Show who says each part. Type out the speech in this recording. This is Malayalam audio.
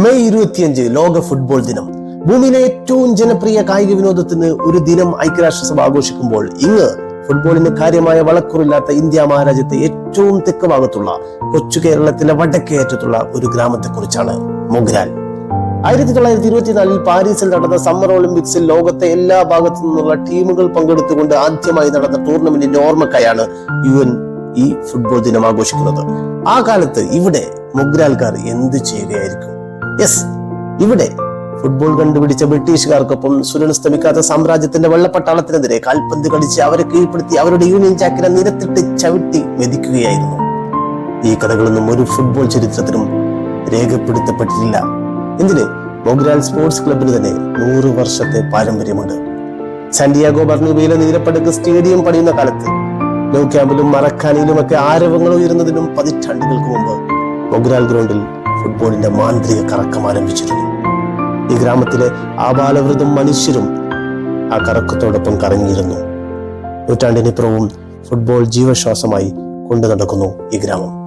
Speaker 1: മെയ് ഇരുപത്തിയഞ്ച് ലോക ഫുട്ബോൾ ദിനം. ഭൂമിയിലെ ഏറ്റവും ജനപ്രിയ കായിക വിനോദത്തിന് ഒരു ദിനം ഐക്യരാഷ്ട്രസഭ ആഘോഷിക്കുമ്പോൾ ഇങ്ങ് ഫുട്ബോളിന് കാര്യമായ വളക്കുറില്ലാത്ത ഇന്ത്യ മഹാരാജ്യത്തെ ഏറ്റവും തെക്ക് ഭാഗത്തുള്ള കൊച്ചു കേരളത്തിലെ വടക്കേ അറ്റത്തുള്ള ഒരു ഗ്രാമത്തെക്കുറിച്ചാണ് മൊഗ്രാൽ ആയിരത്തി തൊള്ളായിരത്തി ഇരുപത്തിനാലിൽ പാരീസിൽ നടന്ന സമ്മർ ഒളിമ്പിക്സിൽ ലോകത്തെ എല്ലാ ഭാഗത്തു നിന്നുള്ള ടീമുകൾ പങ്കെടുത്തുകൊണ്ട് ആദ്യമായി നടന്ന ടൂർണമെന്റിന്റെ ഓർമ്മക്കായാണ് യു എൻ ഈ ഫുട്ബോൾ ദിനം ആഘോഷിക്കുന്നത്. ആ കാലത്ത് ഇവിടെ മുഗ്രാൽക്കാർ എന്ത് ചെയ്യുകയായിരിക്കും? യെസ് ഇവിടെ ഫുട്ബോൾ കണ്ടുപിടിച്ച ബ്രിട്ടീഷുകാർക്കൊപ്പം സുരനസ്തമിക്കാത്ത സാമ്രാജ്യത്തിന്റെ വെള്ളപ്പട്ടാളത്തിനെതിരെ കാൽപന്ത് കളിച്ച് അവരെ കീഴ്പ്പെടുത്തി അവരുടെ യൂണിയൻ ചാക്കിനെ നിരത്തിട്ട് ചവിട്ടി മെതിക്കുകയായിരുന്നു. ഈ കഥകളൊന്നും ഒരു ഫുട്ബോൾ ചരിത്രത്തിലും രേഖപ്പെടുത്തപ്പെട്ടിട്ടില്ല. എന്തിന് മൊഗ്രാൽ സ്പോർട്സ് ക്ലബിന് തന്നെ നൂറ് വർഷത്തെ പാരമ്പര്യമുണ്ട്. സാന്റിയാഗോ ബർണുബയിലെ നീലപ്പടക്ക് സ്റ്റേഡിയം പണിയുന്ന കാലത്ത് ലോ ക്യാമ്പിലും മറക്കാനിലുമൊക്കെ ആരവങ്ങൾ ഉയരുന്നതിനും പതിറ്റാണ്ടുകൾക്ക് മുമ്പ് മൊഗ്രാൽ ഗ്രൗണ്ടിൽ ഫുട്ബോളിന്റെ മാന്ത്രിക കറക്കം ആരംഭിച്ചിരുന്നു. ഈ ഗ്രാമത്തിലെ ആബാലവൃതം മനുഷ്യരും ആ കറക്കത്തോടൊപ്പം കറങ്ങിയിരുന്നു. നൂറ്റാണ്ടിനിപ്പുറവും ഫുട്ബോൾ ജീവശ്വാസമായി കൊണ്ടു നടക്കുന്നു ഈ ഗ്രാമം.